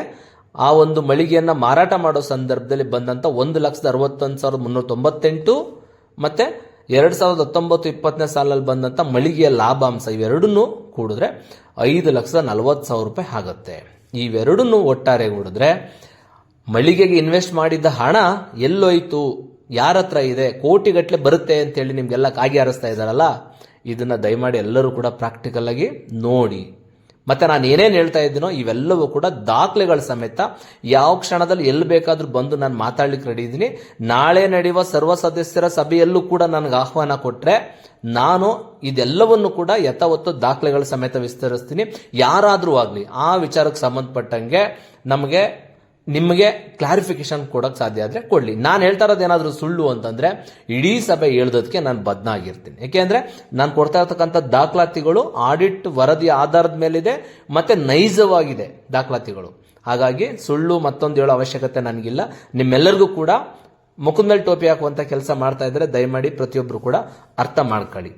ಆ ಒಂದು ಮಳಿಗೆಯನ್ನು ಮಾರಾಟ ಮಾಡೋ ಸಂದರ್ಭದಲ್ಲಿ ಬಂದಂಥ ಒಂದು ಲಕ್ಷದ ಅರವತ್ತೊಂದು ಸಾವಿರದ ಮುನ್ನೂರ ತೊಂಬತ್ತೆಂಟು ಮತ್ತೆ ಎರಡು ಸಾವಿರದ ಹತ್ತೊಂಬತ್ತು ಇಪ್ಪತ್ತನೇ ಸಾಲಲ್ಲಿ ಬಂದಂಥ ಮಳಿಗೆಯ ಲಾಭಾಂಶ ಇವೆರಡನ್ನು ಕೂಡಿದ್ರೆ ಐದು ಲಕ್ಷದ ನಲವತ್ತು ಸಾವಿರ ರೂಪಾಯಿ ಆಗುತ್ತೆ. ಇವೆರಡನ್ನೂ ಒಟ್ಟಾರೆ ಕೂಡಿದ್ರೆ ಮಳಿಗೆಗೆ ಇನ್ವೆಸ್ಟ್ ಮಾಡಿದ್ದ ಹಣ ಎಲ್ಲೋಯ್ತು, ಯಾರ ಹತ್ರ ಇದೆ ಕೋಟಿಗಟ್ಟಲೆ ಬರುತ್ತೆ ಅಂತೇಳಿ ನಿಮ್ಗೆಲ್ಲ ಕಾಗಿ ಹಾರಿಸ್ತಾ ಇದ್ದಾರಲ್ಲ, ಇದನ್ನ ದಯಮಾಡಿ ಎಲ್ಲರೂ ಕೂಡ ಪ್ರಾಕ್ಟಿಕಲ್ ಆಗಿ ನೋಡಿ. ಮತ್ತೆ ನಾನು ಏನೇನು ಹೇಳ್ತಾ ಇದ್ದೀನೋ ಇವೆಲ್ಲವೂ ಕೂಡ ದಾಖಲೆಗಳ ಸಮೇತ ಯಾವ ಕ್ಷಣದಲ್ಲಿ ಎಲ್ಲಿ ಬೇಕಾದರೂ ಬಂದು ನಾನು ಮಾತಾಡ್ಲಿಕ್ಕೆ ರೆಡಿ ಇದ್ದೀನಿ. ನಾಳೆ ನಡೆಯುವ ಸರ್ವ ಸದಸ್ಯರ ಸಭೆಯಲ್ಲೂ ಕೂಡ ನನಗೆ ಆಹ್ವಾನ ಕೊಟ್ಟರೆ ನಾನು ಇದೆಲ್ಲವನ್ನು ಕೂಡ ಯಥಾವತ್ತು ದಾಖಲೆಗಳ ಸಮೇತ ವಿಸ್ತರಿಸ್ತೀನಿ. ಯಾರಾದರೂ ಆಗಲಿ, ಆ ವಿಚಾರಕ್ಕೆ ಸಂಬಂಧಪಟ್ಟಂಗೆ ನಮಗೆ ನಿಮಗೆ ಕ್ಲಾರಿಫಿಕೇಶನ್ ಕೊಡೋಕೆ ಸಾಧ್ಯ ಆದರೆ ಕೊಡಲಿ. ನಾನು ಹೇಳ್ತಾ ಇರೋದು ಏನಾದರೂ ಸುಳ್ಳು ಅಂತಂದ್ರೆ ಇಡೀ ಸಭೆ ಹೇಳ್ದೋದಕ್ಕೆ ನಾನು ಬದ್ನಾಗಿರ್ತೀನಿ. ಯಾಕೆಂದ್ರೆ ನಾನು ಕೊಡ್ತಾ ಇರ್ತಕ್ಕಂಥ ದಾಖಲಾತಿಗಳು ಆಡಿಟ್ ವರದಿ ಆಧಾರದ ಮೇಲಿದೆ ಮತ್ತೆ ನೈಜವಾಗಿದೆ ದಾಖಲಾತಿಗಳು. ಹಾಗಾಗಿ ಸುಳ್ಳು ಮತ್ತೊಂದು ಹೇಳೋ ಅವಶ್ಯಕತೆ ನನಗಿಲ್ಲ. ನಿಮ್ಮೆಲ್ಲರಿಗೂ ಕೂಡ ಮುಖದ ಮೇಲೆ ಟೋಪಿ ಹಾಕುವಂಥ ಕೆಲಸ ಮಾಡ್ತಾ ಇದ್ರೆ ದಯಮಾಡಿ ಪ್ರತಿಯೊಬ್ಬರು ಕೂಡ ಅರ್ಥ ಮಾಡ್ಕೊಳ್ಳಿ.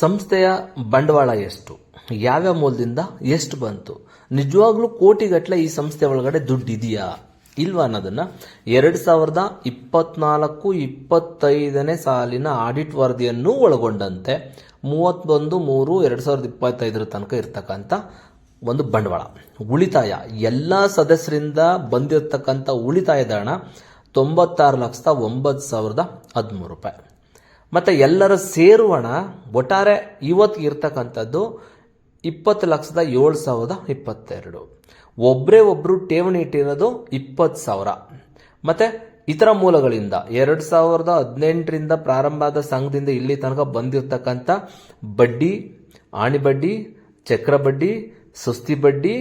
ಸಂಸ್ಥೆಯ ಬಂಡವಾಳ ಎಷ್ಟು? ಯಾವ್ಯಾವ ಮೂಲದಿಂದ ಎಷ್ಟು ಬಂತು? ನಿಜವಾಗ್ಲೂ ಕೋಟಿಗಟ್ಟಲೆ ಈ ಸಂಸ್ಥೆ ಒಳಗಡೆ ದುಡ್ಡಿದೆಯಾ? ಇಲ್ವಾ ಅನ್ನೋದನ್ನ? ಎರಡ್ ಸಾವಿರದ ಇಪ್ಪತ್ನಾಲ್ಕು ಇಪ್ಪತ್ತೈದನೇ ಸಾಲಿನ ಆಡಿಟ್ ವರದಿಯನ್ನು ಒಳಗೊಂಡಂತೆ ಮೂವತ್ತೊಂದು ಮೂರು ಎರಡ್ ಸಾವಿರದ ಇಪ್ಪತ್ತೈದರ ತನಕ ಇರತಕ್ಕಂಥ ಒಂದು ಬಂಡವಾಳ. ಉಳಿತಾಯ. ಎಲ್ಲ ಸದಸ್ಯರಿಂದ ಬಂದಿರತಕ್ಕಂಥ ಉಳಿತಾಯದ ಹಣ ತೊಂಬತ್ತಾರು ಲಕ್ಷದ ಒಂಬತ್ತು ಸಾವಿರದ ಹದಿಮೂರು ರೂಪಾಯಿ. ಮತ್ತೆ ಎಲ್ಲರ ಸೇರುವಣ ಒಟ್ಟಾರೆ ಇವತ್ತಿಗೆ ಇರ್ತಕ್ಕಂಥದ್ದು ಇಪ್ಪತ್ತು ಲಕ್ಷದ ಏಳು ಸಾವಿರದ ಇಪ್ಪತ್ತೆರಡು. ಒಬ್ಬರೇ ಒಬ್ಬರು ಠೇವಣಿ ಇಟ್ಟಿರೋದು ಇಪ್ಪತ್ತು ಸಾವಿರ. ಮತ್ತೆ ಇತರ ಮೂಲಗಳಿಂದ ಎರಡು ಸಾವಿರದ ಹದಿನೆಂಟರಿಂದ ಪ್ರಾರಂಭ ಆದ ಸಂಘದಿಂದ ಇಲ್ಲಿ ತನಕ ಬಂದಿರತಕ್ಕಂಥ ಬಡ್ಡಿ, ಆಣಿ ಬಡ್ಡಿ, ಚಕ್ರ ಬಡ್ಡಿ, ಸುಸ್ತಿ ಬಡ್ಡಿ,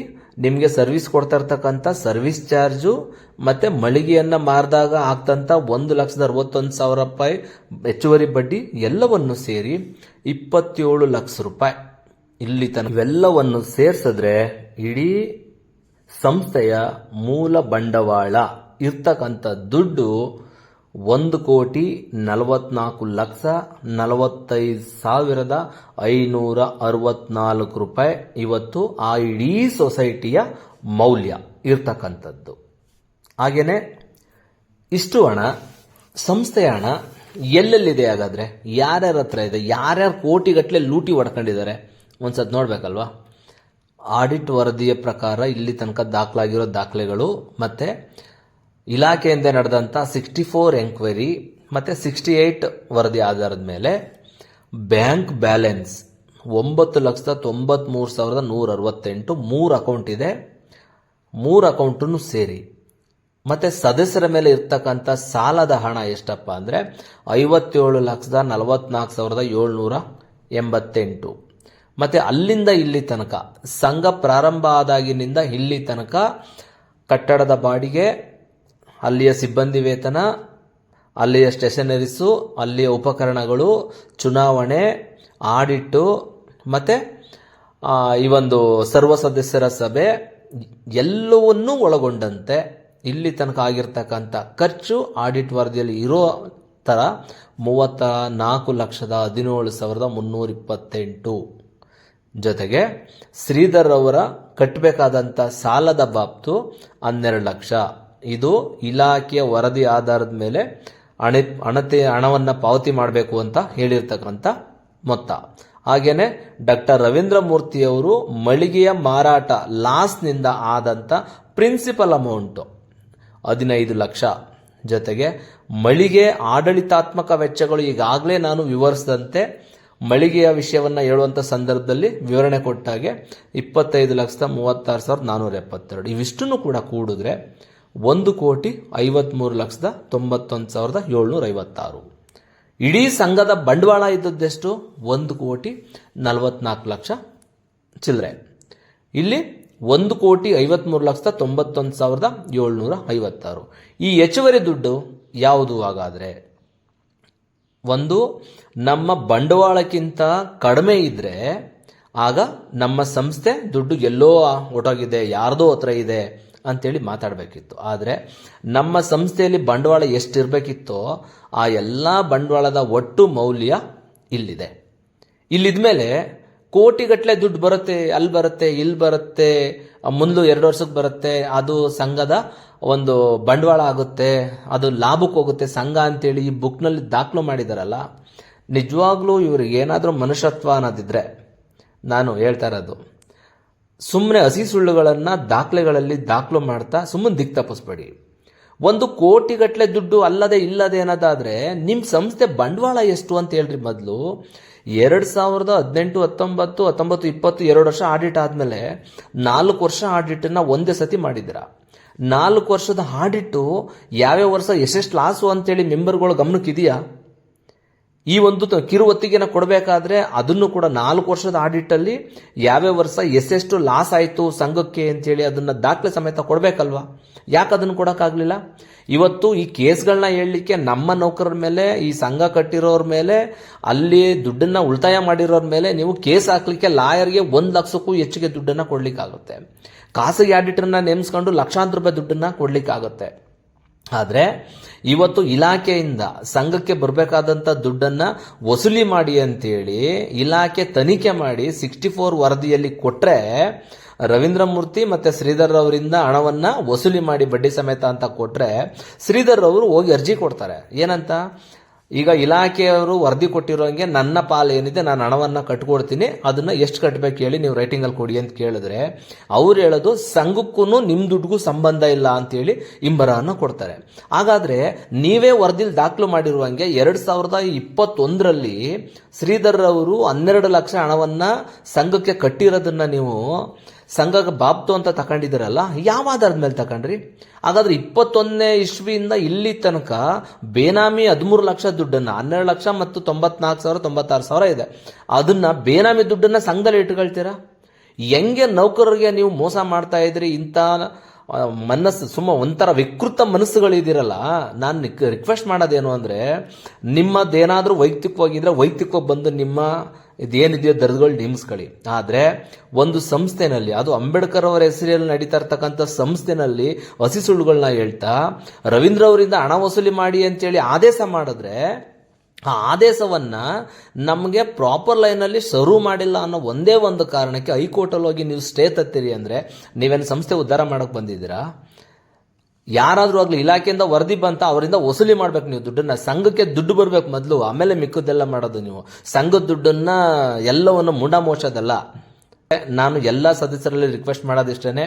ನಿಮಗೆ ಸರ್ವಿಸ್ ಕೊಡ್ತಾ ಇರ್ತಕ್ಕಂಥ ಸರ್ವಿಸ್ ಚಾರ್ಜು, ಮತ್ತೆ ಮಳಿಗೆಯನ್ನ ಮಾರಿದಾಗ ಆಗ್ತಂಥ ಒಂದು ಲಕ್ಷದ ಅರವತ್ತೊಂದು ಸಾವಿರ ರೂಪಾಯಿ ಹೆಚ್ಚುವರಿ ಬಡ್ಡಿ ಎಲ್ಲವನ್ನು ಸೇರಿ ಇಪ್ಪತ್ತೇಳು ಲಕ್ಷ ರೂಪಾಯಿ. ಇಲ್ಲಿ ತನಕ ಇವೆಲ್ಲವನ್ನು ಸೇರಿಸಿದ್ರೆ ಇಡೀ ಸಂಸ್ಥೆಯ ಮೂಲ ಬಂಡವಾಳ, ಇರ್ತಕ್ಕಂಥ ದುಡ್ಡು ಒಂದು ಕೋಟಿ ನಲವತ್ನಾಲ್ಕು ಲಕ್ಷ ನಲವತ್ತೈದು ಸಾವಿರದ ಐನೂರ ಅರವತ್ನಾಲ್ಕು ರೂಪಾಯಿ. ಇವತ್ತು ಆ ಇಡೀ ಸೊಸೈಟಿಯ ಮೌಲ್ಯ ಇರ್ತಕ್ಕಂಥದ್ದು. ಹಾಗೇನೆ ಇಷ್ಟು ಹಣ, ಸಂಸ್ಥೆಯ ಹಣ ಎಲ್ಲೆಲ್ಲಿದೆ ಹಾಗಾದ್ರೆ? ಯಾರ್ಯಾರ ಹತ್ರ ಇದೆ? ಯಾರ್ಯಾರು ಕೋಟಿಗಟ್ಟಲೆ ಲೂಟಿ ಹೊಡ್ಕೊಂಡಿದ್ದಾರೆ? ಒಂದ್ಸತ್ ನೋಡ್ಬೇಕಲ್ವಾ? ಆಡಿಟ್ ವರದಿಯ ಪ್ರಕಾರ ಇಲ್ಲಿ ತನಕ ದಾಖಲಾಗಿರೋ ದಾಖಲೆಗಳು ಮತ್ತೆ ಇಲಾಖೆಯಿಂದ ನಡೆದಂಥ ಸಿಕ್ಸ್ಟಿ ಫೋರ್ ಎಂಕ್ವೈರಿ ಮತ್ತೆ ಸಿಕ್ಸ್ಟಿ ಏಯ್ಟ್ ವರದಿ ಆಧಾರದ ಮೇಲೆ ಬ್ಯಾಂಕ್ ಬ್ಯಾಲೆನ್ಸ್ ಒಂಬತ್ತು ಲಕ್ಷದ ತೊಂಬತ್ಮೂರು ಸಾವಿರದ ನೂರ ಅರವತ್ತೆಂಟು ಮೂರು ಅಕೌಂಟ್ ಇದೆ. ಮೂರು ಅಕೌಂಟನ್ನು ಸೇರಿ. ಮತ್ತೆ ಸದಸ್ಯರ ಮೇಲೆ ಇರ್ತಕ್ಕಂಥ ಸಾಲದ ಹಣ ಎಷ್ಟಪ್ಪ ಅಂದ್ರೆ ಐವತ್ತೇಳು ಲಕ್ಷದ ನಲವತ್ನಾಲ್ಕು ಸಾವಿರದ ಏಳ್ನೂರ ಎಂಬತ್ತೆಂಟು. ಮತ್ತೆ ಅಲ್ಲಿಂದ ಇಲ್ಲಿ ತನಕ, ಸಂಘ ಪ್ರಾರಂಭ ಆದಾಗಿನಿಂದ ಇಲ್ಲಿ ತನಕ ಕಟ್ಟಡದ ಬಾಡಿಗೆ, ಅಲ್ಲಿಯ ಸಿಬ್ಬಂದಿ ವೇತನ, ಅಲ್ಲಿಯ ಸ್ಟೇಷನರೀಸು, ಅಲ್ಲಿಯ ಉಪಕರಣಗಳು, ಚುನಾವಣೆ, ಆಡಿಟ್ಟು, ಮತ್ತೆ ಈ ಒಂದು ಸರ್ವ ಸದಸ್ಯರ ಸಭೆ, ಎಲ್ಲವನ್ನೂ ಒಳಗೊಂಡಂತೆ ಇಲ್ಲಿ ತನಕ ಆಗಿರ್ತಕ್ಕಂಥ ಖರ್ಚು ಆಡಿಟ್ ವರದಿಯಲ್ಲಿ ಇರೋ ಥರ ಮೂವತ್ತ ನಾಲ್ಕು ಲಕ್ಷದ ಹದಿನೇಳು ಸಾವಿರದ ಮುನ್ನೂರ ಇಪ್ಪತ್ತೆಂಟು. ಜೊತೆಗೆ ಶ್ರೀಧರ್ ಅವರ ಕಟ್ಟಬೇಕಾದಂಥ ಸಾಲದ ಬಾಬ್ತು ಹನ್ನೆರಡು ಲಕ್ಷ. ಇದು ಇಲಾಖೆಯ ವರದಿ ಆಧಾರದ ಮೇಲೆ ಹಣ, ಹಣತೆ, ಹಣವನ್ನು ಪಾವತಿ ಮಾಡಬೇಕು ಅಂತ ಹೇಳಿರ್ತಕ್ಕಂಥ ಮೊತ್ತ. ಹಾಗೇನೆ ಡಾಕ್ಟರ್ ರವೀಂದ್ರ ಮೂರ್ತಿಯವರು ಮಳಿಗೆಯ ಮಾರಾಟ ಲಾಸ್ನಿಂದ ಆದಂಥ ಪ್ರಿನ್ಸಿಪಲ್ ಅಮೌಂಟು ಹದಿನೈದು ಲಕ್ಷ. ಜೊತೆಗೆ ಮಳಿಗೆ ಆಡಳಿತಾತ್ಮಕ ವೆಚ್ಚಗಳು ಈಗಾಗಲೇ ನಾನು ವಿವರಿಸಿದಂತೆ ಮಳಿಗೆಯ ವಿಷಯವನ್ನು ಹೇಳುವಂಥ ಸಂದರ್ಭದಲ್ಲಿ ವಿವರಣೆ ಕೊಟ್ಟಾಗೆ ಇಪ್ಪತ್ತೈದು ಲಕ್ಷದ ಮೂವತ್ತಾರು ಸಾವಿರದ ನಾನ್ನೂರ ಎಪ್ಪತ್ತೆರಡು. ಇವಿಷ್ಟನ್ನು ಕೂಡ ಕೂಡಿದ್ರೆ ಒಂದು ಕೋಟಿ ಐವತ್ಮೂರು ಲಕ್ಷದ ತೊಂಬತ್ತೊಂದು ಸಾವಿರದ ಏಳ್ನೂರ ಐವತ್ತಾರು. ಇಡೀ ಸಂಘದ ಬಂಡವಾಳ ಇದ್ದದ್ದೆಷ್ಟು? ಒಂದು ಕೋಟಿ ನಲವತ್ನಾಲ್ಕು ಲಕ್ಷ ಚಿಲ್ಲರೆ. ಇಲ್ಲಿ ಒಂದು ಕೋಟಿ ಐವತ್ಮೂರು ಲಕ್ಷದ ತೊಂಬತ್ತೊಂದು ಸಾವಿರದ ಏಳ್ನೂರ ಐವತ್ತಾರು. ಈ ಹೆಚ್ಚುವರಿ ದುಡ್ಡು ಯಾವುದು ಹಾಗಾದರೆ? ಒಂದು, ನಮ್ಮ ಬಂಡವಾಳಕ್ಕಿಂತ ಕಡಿಮೆ ಇದ್ರೆ ಆಗ ನಮ್ಮ ಸಂಸ್ಥೆ ದುಡ್ಡು ಎಲ್ಲೋ ಹೊಟ್ಟೋಗಿದೆ ಯಾರ್ದೋ ಹತ್ರ ಇದೆ ಅಂತೇಳಿ ಮಾತಾಡಬೇಕಿತ್ತು. ಆದರೆ ನಮ್ಮ ಸಂಸ್ಥೆಯಲ್ಲಿ ಬಂಡವಾಳ ಎಷ್ಟಿರಬೇಕಿತ್ತೋ ಆ ಎಲ್ಲ ಬಂಡವಾಳದ ಒಟ್ಟು ಮೌಲ್ಯ ಇಲ್ಲಿದೆ. ಇಲ್ಲಿದ ಮೇಲೆ ಕೋಟಿಗಟ್ಟಲೆ ದುಡ್ಡು ಬರುತ್ತೆ, ಅಲ್ಲಿ ಬರುತ್ತೆ, ಇಲ್ಲಿ ಬರುತ್ತೆ ಮುಂದೆ ಎರಡು ವರ್ಷಕ್ಕೆ ಬರುತ್ತೆ, ಅದು ಸಂಘದ ಒಂದು ಬಂಡವಾಳ ಆಗುತ್ತೆ, ಅದು ಲಾಭಕ್ಕೆ ಹೋಗುತ್ತೆ, ಸಂಘ ಅಂತೇಳಿ ಈ ಬುಕ್ನಲ್ಲಿ ದಾಖಲು ಮಾಡಿದಾರಲ್ಲ, ನಿಜವಾಗ್ಲೂ ಇವ್ರಿಗೆ ಏನಾದರೂ ಮನುಷ್ಯತ್ವ ಅನ್ನೋದಿದ್ರೆ ನಾನು ಹೇಳ್ತಾ ಇರೋದು ಸುಮ್ಮನೆ ಹಸಿ ಸುಳ್ಳುಗಳನ್ನು ದಾಖಲೆಗಳಲ್ಲಿ ದಾಖಲು ಮಾಡ್ತಾ ಸುಮ್ಮನೆ ದಿಕ್ ತಪ್ಪಿಸ್ಬೇಡಿ. ಒಂದು ಕೋಟಿಗಟ್ಟಲೆ ದುಡ್ಡು ಅಲ್ಲದೆ ಇಲ್ಲದೆ ಅನ್ನೋದಾದ್ರೆ ನಿಮ್ಮ ಸಂಸ್ಥೆ ಬಂಡವಾಳ ಎಷ್ಟು ಅಂತ ಹೇಳ್ರಿ ಮೊದಲು ಎರಡು ಸಾವಿರದ ಹದಿನೆಂಟು, ಹತ್ತೊಂಬತ್ತು ಹತ್ತೊಂಬತ್ತು, ಇಪ್ಪತ್ತು, ಎರಡು ವರ್ಷ ಆಡಿಟ್ ಆದಮೇಲೆ ನಾಲ್ಕು ವರ್ಷ ಆಡಿಟನ್ನು ಒಂದೇ ಸತಿ ಮಾಡಿದ್ದೀರಾ. ನಾಲ್ಕು ವರ್ಷದ ಆಡಿಟ್ಟು ಯಾವ್ಯಾವ ವರ್ಷ, ಎಷ್ಟೆಷ್ಟು ಲಾಸು ಅಂತೇಳಿ ಗಮನಕ್ಕೆ ಗಮನಕ್ಕಿದೆಯಾ? ಈ ಒಂದು ಕಿರು ಒತ್ತಿಗೆನ ಕೊಡಬೇಕಾದ್ರೆ ಅದನ್ನು ಕೂಡ ನಾಲ್ಕು ವರ್ಷದ ಆಡಿಟ್ ಅಲ್ಲಿ ಯಾವ್ಯಾವ ವರ್ಷ, ಎಷ್ಟೆಷ್ಟು ಲಾಸ್ ಆಯಿತು, ಸಂಘಕ್ಕೆ ಅಂತೇಳಿ ಅದನ್ನ ದಾಖಲೆ ಸಮೇತ ಕೊಡಬೇಕಲ್ವಾ? ಯಾಕೆ ಅದನ್ನು ಕೊಡೋಕ್ಕಾಗಲಿಲ್ಲ? ಇವತ್ತು ಈ ಕೇಸ್ಗಳನ್ನ ಹೇಳಲಿಕ್ಕೆ ನಮ್ಮ ನೌಕರರ ಮೇಲೆ, ಈ ಸಂಘ ಕಟ್ಟಿರೋರ ಮೇಲೆ, ಅಲ್ಲಿ ದುಡ್ಡನ್ನ ಉಳಿತಾಯ ಮಾಡಿರೋರ ಮೇಲೆ ನೀವು ಕೇಸ್ ಹಾಕ್ಲಿಕ್ಕೆ ಲಾಯರ್ಗೆ ಒಂದು ಲಕ್ಷಕ್ಕೂ ಹೆಚ್ಚಿಗೆ ದುಡ್ಡನ್ನ ಕೊಡಲಿಕ್ಕಾಗುತ್ತೆ. ಖಾಸಗಿ ಆಡಿಟರ್ನ ನೇಮಿಸ್ಕೊಂಡು ಲಕ್ಷಾಂತರ ರೂಪಾಯಿ ದುಡ್ಡನ್ನ ಕೊಡಲಿಕ್ಕಾಗುತ್ತೆ. ಆದರೆ ಇವತ್ತು ಇಲಾಖೆಯಿಂದ ಸಂಘಕ್ಕೆ ಬರಬೇಕಾದಂಥ ದುಡ್ಡನ್ನ ವಸೂಲಿ ಮಾಡಿ ಅಂತೇಳಿ ಇಲಾಖೆ ತನಿಖೆ ಮಾಡಿ ಸಿಕ್ಸ್ಟಿ ಫೋರ್ ವರದಿಯಲ್ಲಿ ಕೊಟ್ರೆ ರವೀಂದ್ರ ಮೂರ್ತಿ ಮತ್ತೆ ಶ್ರೀಧರ್ ಅವರಿಂದ ಹಣವನ್ನ ವಸೂಲಿ ಮಾಡಿ ಬಡ್ಡಿ ಸಮೇತ ಅಂತ ಕೊಟ್ರೆ ಶ್ರೀಧರ್ ಅವರು ಹೋಗಿ ಅರ್ಜಿ ಕೊಡ್ತಾರೆ. ಏನಂತ? ಈಗ ಇಲಾಖೆಯವರು ವರದಿ ಕೊಟ್ಟಿರೋಂಗೆ ನನ್ನ ಪಾಲು ಏನಿದೆ ನಾನು ಹಣವನ್ನ ಕಟ್ಕೊಡ್ತೀನಿ, ಅದನ್ನ ಎಷ್ಟು ಕಟ್ಟಬೇಕು ಹೇಳಿ ನೀವು ರೈಟಿಂಗ್ ಅಲ್ಲಿ ಕೊಡಿ ಅಂತ ಕೇಳಿದ್ರೆ ಅವ್ರು ಹೇಳೋದು ಸಂಘಕ್ಕೂ ನಿಮ್ ದುಡ್ಡಿಗೂ ಸಂಬಂಧ ಇಲ್ಲ ಅಂತೇಳಿ ಇಂಬರವನ್ನು ಕೊಡ್ತಾರೆ. ಹಾಗಾದ್ರೆ ನೀವೇ ವರದಿಲಿ ದಾಖಲು ಮಾಡಿರುವಂಗೆ ಎರಡು ಸಾವಿರದ ಇಪ್ಪತ್ತೊಂದರಲ್ಲಿ ಶ್ರೀಧರ್ ಅವರು ಹನ್ನೆರಡು ಲಕ್ಷ ಹಣವನ್ನ ಸಂಘಕ್ಕೆ ಕಟ್ಟಿರೋದನ್ನ ನೀವು ಸಂಘಕ್ಕೆ ಬಾಬ್ತು ಅಂತ ತಗೊಂಡಿದ್ದೀರಲ್ಲ ಯಾವ ಆಧಾರದ ಮೇಲೆ ತಗೊಂಡ್ರಿ ಹಾಗಾದ್ರೆ ಇಪ್ಪತ್ತೊಂದನೇ ಇಸ್ವಿಯಿಂದ ಇಲ್ಲಿ ತನಕ ಬೇನಾಮಿ ಹದಿಮೂರು ಲಕ್ಷ ದುಡ್ಡನ್ನ, ಹನ್ನೆರಡು ಲಕ್ಷ ಮತ್ತು ತೊಂಬತ್ನಾಲ್ಕು ಸಾವಿರ, ತೊಂಬತ್ತಾರು ಸಾವಿರ ಇದೆ. ಅದನ್ನ ಬೇನಾಮಿ ದುಡ್ಡನ್ನ ಸಂಘದಲ್ಲಿ ಇಟ್ಕೊಳ್ತೀರಾ? ಹೆಂಗೆ ನೌಕರರಿಗೆ ನೀವು ಮೋಸ ಮಾಡ್ತಾ ಇದ್ರಿ? ಇಂಥ ಮನಸ್ಸು, ಸುಮ್ಮ ಒಂಥರ ವಿಕೃತ ಮನಸ್ಸುಗಳಿದ್ದೀರಲ್ಲ, ನಾನು ರಿಕ್ವೆಸ್ಟ್ ಮಾಡೋದೇನು ಅಂದರೆ ನಿಮ್ಮದೇನಾದರೂ ವೈಯಕ್ತಿಕವಾಗಿದ್ರೆ ವೈಯಕ್ತಿಕವಾಗಿ ಬಂದು ನಿಮ್ಮ ಇದೇನಿದೆಯೋ ದರ್ದುಗಳು ನೇಮಿಸ್ಕೊಳ್ಳಿ ಆದರೆ ಒಂದು ಸಂಸ್ಥೆನಲ್ಲಿ, ಅದು ಅಂಬೇಡ್ಕರ್ ಅವರ ಹೆಸರಿನಲ್ಲಿ ನಡೀತಾ ಇರ್ತಕ್ಕಂಥ ಸಂಸ್ಥೆನಲ್ಲಿ ಹಸಿ ಸುಳ್ಳುಗಳನ್ನ ಹೇಳ್ತಾ, ರವೀಂದ್ರ ಅವರಿಂದ ಹಣ ವಸೂಲಿ ಮಾಡಿ ಅಂತೇಳಿ ಆದೇಶ ಮಾಡಿದ್ರೆ, ಆ ಆದೇಶವನ್ನ ನಮಗೆ ಪ್ರಾಪರ್ ಲೈನಲ್ಲಿ ಸರ್ವ್ ಮಾಡಿಲ್ಲ ಅನ್ನೋ ಒಂದೇ ಒಂದು ಕಾರಣಕ್ಕೆ ಹೈಕೋರ್ಟಲ್ಲಿ ಹೋಗಿ ನೀವು ಸ್ಟೇ ತತ್ತೀರಿ ಅಂದರೆ ನೀವೇನು ಸಂಸ್ಥೆ ಉದ್ಧಾರ ಮಾಡೋಕೆ ಬಂದಿದ್ದೀರಾ? ಯಾರಾದ್ರೂ ಆಗಲಿ ಇಲಾಖೆಯಿಂದ ವರದಿ ಬಂತ ಅವರಿಂದ ವಸೂಲಿ ಮಾಡ್ಬೇಕು ನೀವು ದುಡ್ಡನ್ನ. ಸಂಘಕ್ಕೆ ದುಡ್ಡು ಬರ್ಬೇಕು ಮೊದಲು. ಆಮೇಲೆ ಮಿಕ್ಕದೆಲ್ಲ ಮಾಡೋದು ನೀವು. ಸಂಘದ ದುಡ್ಡನ್ನ ಎಲ್ಲವನ್ನು ಮುಂಡ ಮೋಸದಲ್ಲ ನಾನು ಎಲ್ಲ ಸದಸ್ಯರಲ್ಲಿ ರಿಕ್ವೆಸ್ಟ್ ಮಾಡೋದಿಷ್ಟೇನೆ.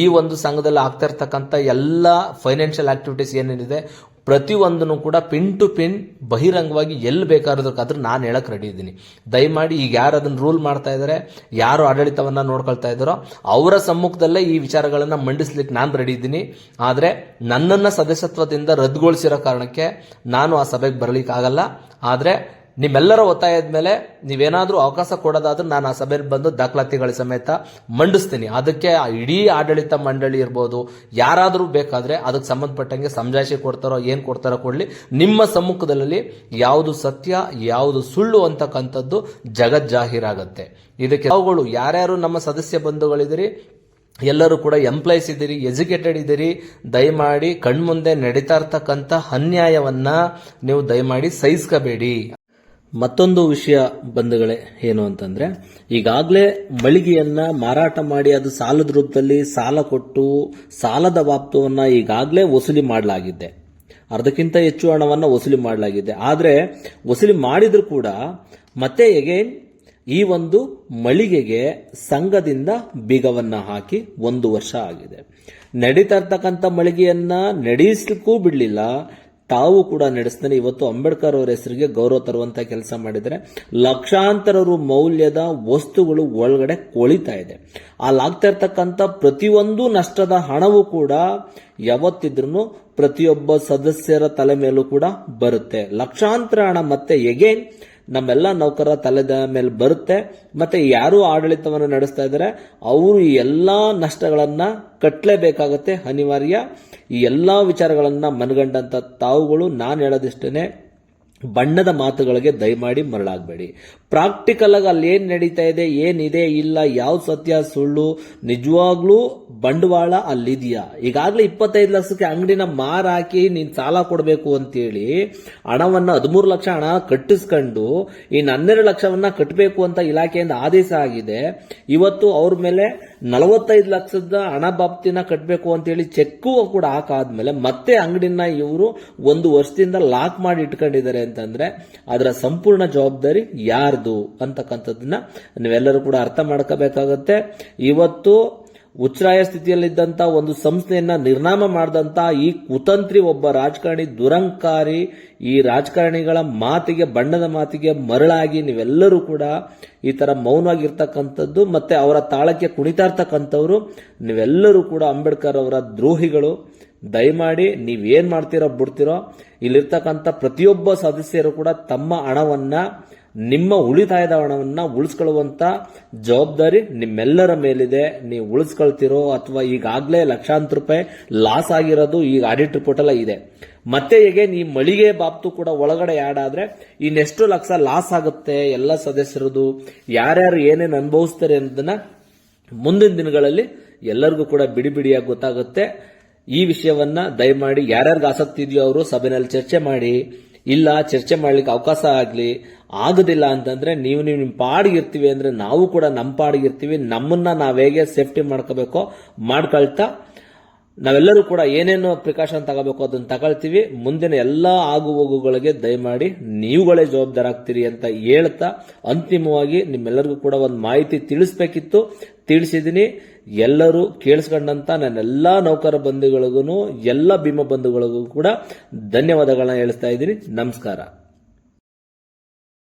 ಈ ಒಂದು ಸಂಘದಲ್ಲಿ ಆಗ್ತಾ ಇರ್ತಕ್ಕಂಥ ಎಲ್ಲ ಫೈನಾನ್ಷಿಯಲ್ ಆಕ್ಟಿವಿಟೀಸ್ ಏನೇನಿದೆ ಪ್ರತಿಯೊಂದನ್ನು ಕೂಡ ಪಿನ್ ಟು ಪಿನ್ ಬಹಿರಂಗವಾಗಿ ಎಲ್ಲಿ ಬೇಕಾದ್ರೂ ನಾನು ಹೇಳಕ್ ರೆಡಿ ಇದ್ದೀನಿ. ದಯಮಾಡಿ ಈಗ ಯಾರು ಅದನ್ನ ರೂಲ್ ಮಾಡ್ತಾ ಇದ್ದಾರೆ ಯಾರು ಆಡಳಿತವನ್ನ ನೋಡ್ಕೊಳ್ತಾ ಇದ್ದಾರೋ, ಅವರ ಸಮ್ಮುಖದಲ್ಲೇ ಈ ವಿಚಾರಗಳನ್ನ ಮಂಡಿಸ್ಲಿಕ್ಕೆ ನಾನು ರೆಡಿ ಇದ್ದೀನಿ. ಆದರೆ ನನ್ನನ್ನ ಸದಸ್ಯತ್ವದಿಂದ ರದ್ದುಗೊಳಿಸಿರೋ ಕಾರಣಕ್ಕೆ ನಾನು ಆ ಸಭೆಗೆ ಬರಲಿಕ್ಕಾಗಲ್ಲ. ಆದ್ರೆ ನಿಮ್ಮೆಲ್ಲರ ಒತ್ತಾಯದ ಮೇಲೆ ನೀವೇನಾದರೂ ಅವಕಾಶ ಕೊಡೋದಾದ್ರೂ ನಾನು ಆ ಸಭೆಯಲ್ಲಿ ಬಂದು ದಾಖಲಾತಿಗಳ ಸಮೇತ ಮಂಡಿಸ್ತೀನಿ. ಅದಕ್ಕೆ ಇಡೀ ಆಡಳಿತ ಮಂಡಳಿ ಇರ್ಬೋದು, ಯಾರಾದರೂ ಬೇಕಾದರೆ ಅದಕ್ಕೆ ಸಂಬಂಧಪಟ್ಟಂಗೆ ಸಮಜಾಯಿಸಿ ಕೊಡ್ತಾರೋ, ಏನು ಕೊಡ್ತಾರೋ ಕೊಡಲಿ. ನಿಮ್ಮ ಸಮ್ಮುಖದಲ್ಲಿ ಯಾವುದು ಸತ್ಯ, ಯಾವುದು ಸುಳ್ಳು ಅಂತಕ್ಕಂಥದ್ದು ಜಗಜ್ಜಾಹೀರಾಗತ್ತೆ ಇದಕ್ಕೆ ಅವುಗಳು ಯಾರ್ಯಾರು ನಮ್ಮ ಸದಸ್ಯ ಬಂಧುಗಳಿದಿರಿ, ಎಲ್ಲರೂ ಕೂಡ ಎಂಪ್ಲಾಯ್ಸ್ ಇದ್ದೀರಿ ಎಜುಕೇಟೆಡ್ ಇದ್ದೀರಿ ದಯಮಾಡಿ ಕಣ್ಮುಂದೆ ನಡೀತಾ ಇರ್ತಕ್ಕಂಥ ಅನ್ಯಾಯವನ್ನ ನೀವು ದಯಮಾಡಿ ಸಹಿಸ್ಕೋಬೇಡಿ. ಮತ್ತೊಂದು ವಿಷಯ ಬಂಧುಗಳೇ, ಏನು ಅಂತಂದ್ರೆ, ಈಗಾಗಲೇ ಮಳಿಗೆಯನ್ನ ಮಾರಾಟ ಮಾಡಿ ಅದು ಸಾಲದ ರೂಪದಲ್ಲಿ ಸಾಲ ಕೊಟ್ಟು ಸಾಲದ ಬಾಪ್ತವನ್ನ ಈಗಾಗಲೇ ವಸೂಲಿ ಮಾಡಲಾಗಿದೆ. ಅರ್ಧಕ್ಕಿಂತ ಹೆಚ್ಚು ಹಣವನ್ನು ವಸೂಲಿ ಮಾಡಲಾಗಿದೆ. ಆದರೆ, ವಸೂಲಿ ಮಾಡಿದ್ರು ಕೂಡ ಮತ್ತೆ ಎಗೇನ್ ಈ ಒಂದು ಮಳಿಗೆಗೆ ಸಂಘದಿಂದ ಬೀಗವನ್ನು ಹಾಕಿ ಒಂದು ವರ್ಷ ಆಗಿದೆ. ನಡೀತಾ ಇರ್ತಕ್ಕಂಥ ಮಳಿಗೆಯನ್ನ ನಡೆಸಲಿಕ್ಕೂ ಬಿಡಲಿಲ್ಲ. ತಾವು ಕೂಡ ನಡೆಸ್ತಾನೆ ಇವತ್ತು ಅಂಬೇಡ್ಕರ್ ಅವರ ಹೆಸರಿಗೆ ಗೌರವ ತರುವಂತ ಕೆಲಸ ಮಾಡಿದರೆ ಲಕ್ಷಾಂತರ ರು ಮೌಲ್ಯದ ವಸ್ತುಗಳು ಒಳಗಡೆ ಕೊಳಿತಾ ಇದೆ. ಅಲ್ಲಾಗ್ತಾ ಇರ್ತಕ್ಕಂಥ ಪ್ರತಿಯೊಂದು ನಷ್ಟದ ಹಣವು ಕೂಡ ಯಾವತ್ತಿದ್ರೂ ಪ್ರತಿಯೊಬ್ಬ ಸದಸ್ಯರ ತಲೆ ಮೇಲೂ ಕೂಡ ಬರುತ್ತೆ. ಲಕ್ಷಾಂತರ ಹಣ ಮತ್ತೆ ಎಗೇನ್ ನಮ್ಮೆಲ್ಲ ನೌಕರರ ತಲೆದ ಮೇಲೆ ಬರುತ್ತೆ. ಮತ್ತೆ ಯಾರು ಆಡಳಿತವನ್ನು ನಡೆಸ್ತಾ ಇದ್ದಾರೆ ಅವರು ಈ ಎಲ್ಲಾ ನಷ್ಟಗಳನ್ನ ಕಟ್ಟಲೇಬೇಕಾಗತ್ತೆ ಅನಿವಾರ್ಯ. ಈ ಎಲ್ಲಾ ವಿಚಾರಗಳನ್ನ ಮನಗಂಡಂತ ತಾವುಗಳು, ನಾನು ಹೇಳೋದಿಷ್ಟೇನೆ ಬಣ್ಣದ ಮಾತುಗಳಿಗೆ ದಯಮಾಡಿ ಮರಳಾಗಬೇಡಿ. ಪ್ರಾಕ್ಟಿಕಲ್ ಆಗಿ ಅಲ್ಲಿ ಏನ್ ನಡೀತಾ ಇದೆ, ಏನಿದೆ, ಇಲ್ಲ, ಯಾವ ಸತ್ಯ, ಸುಳ್ಳು, ನಿಜವಾಗ್ಲೂ ಬಂಡವಾಳ ಅಲ್ಲಿದೆಯಾ? ಈಗಾಗಲೇ ಇಪ್ಪತ್ತೈದು ಲಕ್ಷಕ್ಕೆ ಅಂಗಡಿನ ಮಾರಾಕಿ ನೀನು ಸಾಲ ಕೊಡಬೇಕು ಅಂತೇಳಿ ಹಣವನ್ನ ಹದಿಮೂರು ಲಕ್ಷ ಹಣ ಕಟ್ಟಿಸ್ಕೊಂಡು ಇನ್ನು ಹನ್ನೆರಡು ಲಕ್ಷವನ್ನ ಕಟ್ಟಬೇಕು ಅಂತ ಇಲಾಖೆಯಿಂದ ಆದೇಶ ಆಗಿದೆ. ಇವತ್ತು ಅವ್ರ ಮೇಲೆ ನಲವತ್ತೈದು ಲಕ್ಷದ ಹಣ ಬಾಪ್ತಿನ ಕಟ್ಟಬೇಕು ಅಂತೇಳಿ ಚೆಕ್ಕು ಕೂಡ ಹಾಕಾದ್ಮೇಲೆ ಮತ್ತೆ ಅಂಗಡಿನ ಇವರು ಒಂದು ವರ್ಷದಿಂದ ಲಾಕ್ ಮಾಡಿ ಇಟ್ಕೊಂಡಿದ್ದಾರೆ ಅಂತಂದ್ರೆ ಅದರ ಸಂಪೂರ್ಣ ಜವಾಬ್ದಾರಿ ಯಾರ್ದು ಅಂತಕ್ಕಂಥದ್ದನ್ನ ನೀವೆಲ್ಲರೂ ಕೂಡ ಅರ್ಥ ಮಾಡ್ಕೋಬೇಕಾಗತ್ತೆ. ಇವತ್ತು ಉಚ್ಛ್ರಾಯ ಸ್ಥಿತಿಯಲ್ಲಿದ್ದಂತ ಒಂದು ಸಂಸ್ಥೆಯನ್ನ ನಿರ್ನಾಮ ಮಾಡಿದಂತ ಈ ಕುತಂತ್ರಿ ಒಬ್ಬ ರಾಜಕಾರಣಿ ದುರಂಕಾರಿ ಈ ರಾಜಕಾರಣಿಗಳ ಮಾತಿಗೆ, ಬಣ್ಣದ ಮಾತಿಗೆ ಮರಳಾಗಿ ನೀವೆಲ್ಲರೂ ಕೂಡ ಈ ತರ ಮೌನವಾಗಿರ್ತಕ್ಕಂಥದ್ದು ಮತ್ತೆ ಅವರ ತಾಳಕ್ಕೆ ಕುಣಿತಾ ಇರ್ತಕ್ಕಂಥವ್ರು ನೀವೆಲ್ಲರೂ ಕೂಡ ಅಂಬೇಡ್ಕರ್ ಅವರ ದ್ರೋಹಿಗಳು. ದಯಮಾಡಿ ನೀವೇನ್ ಮಾಡ್ತೀರೋ ಬಿಡ್ತೀರೋ, ಇಲ್ಲಿರ್ತಕ್ಕಂಥ ಪ್ರತಿಯೊಬ್ಬ ಸದಸ್ಯರು ಕೂಡ ತಮ್ಮ ಹಣವನ್ನ ನಿಮ್ಮ ಉಳಿತಾಯದ ಹಣವನ್ನು ಉಳಿಸ್ಕೊಳ್ಳುವಂತ ಜವಾಬ್ದಾರಿ ನಿಮ್ಮೆಲ್ಲರ ಮೇಲಿದೆ. ನೀವು ಉಳಿಸ್ಕೊಳ್ತಿರೋ ಅಥವಾ ಈಗಾಗಲೇ ಲಕ್ಷಾಂತರ ರೂಪಾಯಿ ಲಾಸ್ ಆಗಿರೋದು ಈಗ ಆಡಿಟ್ ರಿಪೋರ್ಟ್ ಎಲ್ಲ ಇದೆ. ಮತ್ತೆ ಹೇಗೆ, ಈ ಮಳಿಗೆ ಬಾಬ್ತು ಕೂಡ ಒಳಗಡೆ ಆಡ್ ಆದ್ರೆ ಇನ್ನೆಷ್ಟು ಲಕ್ಷ ಲಾಸ್ ಆಗುತ್ತೆ, ಎಲ್ಲ ಸದಸ್ಯರದು, ಯಾರ್ಯಾರು ಏನೇನು ಅನುಭವಿಸ್ತಾರೆ ಅನ್ನೋದನ್ನ ಮುಂದಿನ ದಿನಗಳಲ್ಲಿ ಎಲ್ಲರಿಗೂ ಕೂಡ ಬಿಡಿ ಬಿಡಿಯಾಗಿ ಗೊತ್ತಾಗುತ್ತೆ. ಈ ವಿಷಯವನ್ನ ದಯಮಾಡಿ ಯಾರ್ಯಾರಿಗೆ ಆಸಕ್ತಿ ಇದೆಯೋ ಅವರು ಸಭೆಯಲ್ಲಿ ಚರ್ಚೆ ಮಾಡಿ. ಇಲ್ಲ, ಚರ್ಚೆ ಮಾಡ್ಲಿಕ್ಕೆ ಅವಕಾಶ ಆಗಲಿ, ಆಗುದಿಲ್ಲ ಅಂತಂದ್ರೆ ನೀವು ನೀವು ಪಾಡಿಗೆ ಪಾಡಿಗಿರ್ತೀವಿ ಅಂದ್ರೆ ನಾವು ಕೂಡ ನಮ್ಮ ಪಾಡಿಗಿರ್ತೀವಿ ನಮ್ಮನ್ನ ನಾವು ಹೇಗೆ ಸೇಫ್ಟಿ ಮಾಡ್ಕೋಬೇಕೋ, ಮಾಡ್ಕೊಳ್ತಾ, ನಾವೆಲ್ಲರೂ ಕೂಡ ಏನೇನು ಪ್ರಿಕಾಷನ್ ತಗೋಬೇಕು ಅದನ್ನ ತಗೊಳ್ತೀವಿ. ಮುಂದಿನ ಎಲ್ಲಾ ಆಗು ಹೋಗುಗಳಿಗೆ ದಯಮಾಡಿ ನೀವುಗಳೇ ಜವಾಬ್ದಾರಾಗ್ತೀರಿ ಅಂತ ಹೇಳ್ತಾ, ಅಂತಿಮವಾಗಿ ನಿಮ್ಮೆಲ್ಲರಿಗೂ ಕೂಡ ಒಂದು ಮಾಹಿತಿ ತಿಳಿಸ್ಬೇಕಿತ್ತು. ತಿಳಿಸಿದೀನಿ. ಎಲ್ಲರೂ ಕೇಳಿಸ್ಕೊಂಡಂತ ನನ್ನೆಲ್ಲಾ ನೌಕರ ಬಂಧುಗಳಿಗೂ ಎಲ್ಲ ಭೀಮ ಬಂಧುಗಳಿಗೂ ಕೂಡ ಧನ್ಯವಾದಗಳನ್ನ ಹೇಳ್ತಾ ಇದ್ದೀನಿ. ನಮಸ್ಕಾರ.